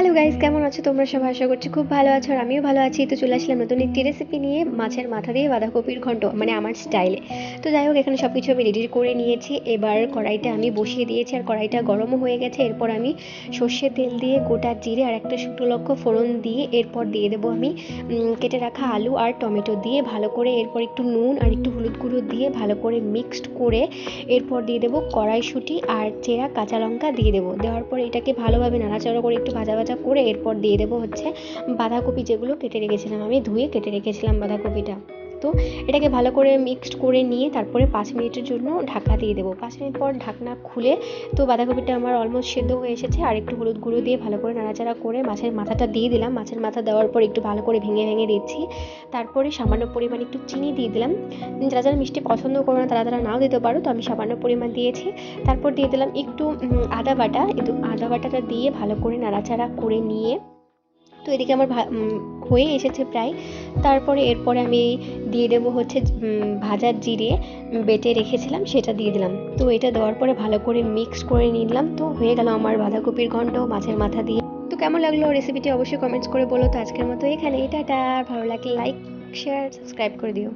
Hello guys কেমন আছো তোমরা? সবাই আশা করছি খুব ভালো আছো আর আমিও ভালো আছি। তো চলে আসলাম নতুন একটি রেসিপি নিয়ে মাছের মাথা দিয়ে বাঁধাকপির ঘন্ট মানে আমার স্টাইলে তো যাই হোক, এখানে সব কিছু আমি রেডি করে নিয়েছি। এবার কড়াইটা আমি বসিয়ে দিয়েছি আর কড়াইটা গরমও হয়ে গেছে। এরপর আমি সর্ষের তেল দিয়ে গোটা জিরে আর একটা শুকনো লক্ষ্য ফোড়ন দিয়ে এরপর দিয়ে দেবো আমি কেটে রাখা আলু আর টমেটো দিয়ে ভালো করে এরপর একটু নুন আর একটু হলুদ গুঁড়ো দিয়ে ভালো করে মিক্সড করে এরপর দিয়ে দেবো কড়াইশুঁটি আর চেরা কাঁচা লঙ্কা দিয়ে দেবো। দেওয়ার পর এটাকে ভালোভাবে নাড়াচাড়া করে একটু ভাজা ভাজা করে এরপর দিয়ে দেবো হচ্ছে বাঁধাকপি যেগুলো কেটে রেখেছিলাম আমি, ধুয়ে কেটে রেখেছিলাম বাঁধাকপিটা। তো এটাকে ভালো করে মিক্সড করে নিয়ে তারপরে পাঁচ মিনিটের জন্য ঢাকা দিয়ে দেবো। পাঁচ মিনিট পর ঢাকনা খুলে তো বাঁধাকপিটা আমার অলমোস্ট সেদ্ধ হয়ে এসেছে আর একটু হলুদ গুঁড়ো দিয়ে ভালো করে নাড়াচাড়া করে মাছের মাথাটা দিয়ে দিলাম। মাছের মাথা দেওয়ার পর একটু ভালো করে ভেঙে ভেঙে দিচ্ছি। তারপরে সামান্য পরিমাণ একটু চিনি দিয়ে দিলাম। যারা যারা মিষ্টি পছন্দ করো না, তারা তারা নাও দিতে পারো, তো আমি সামান্য পরিমাণ দিয়েছি। তারপর দিয়ে দিলাম একটু আদা বাটা। একটু আদা বাটাটা দিয়ে ভালো করে নাড়াচাড়া করে নিয়ে তো এদিকে আমার হয়ে এসেছে প্রায়। তারপরে এরপরে আমি দিয়ে দেবো হচ্ছে ভাজার জিরে বেটে রেখেছিলাম, সেটা দিয়ে দিলাম। তো এটা দেওয়ার পরে ভালো করে মিক্স করে নিলাম। তো হয়ে গেল আমার বাঁধাকপির ঘণ্ট মাছের মাথা দিয়ে। তো কেমন লাগল রেসিপিটি অবশ্যই কমেন্টস করে বলো। তো আজকের মতো এখানে টাটা। ভালো লাগলে লাইক শেয়ার সাবস্ক্রাইব করে দিও।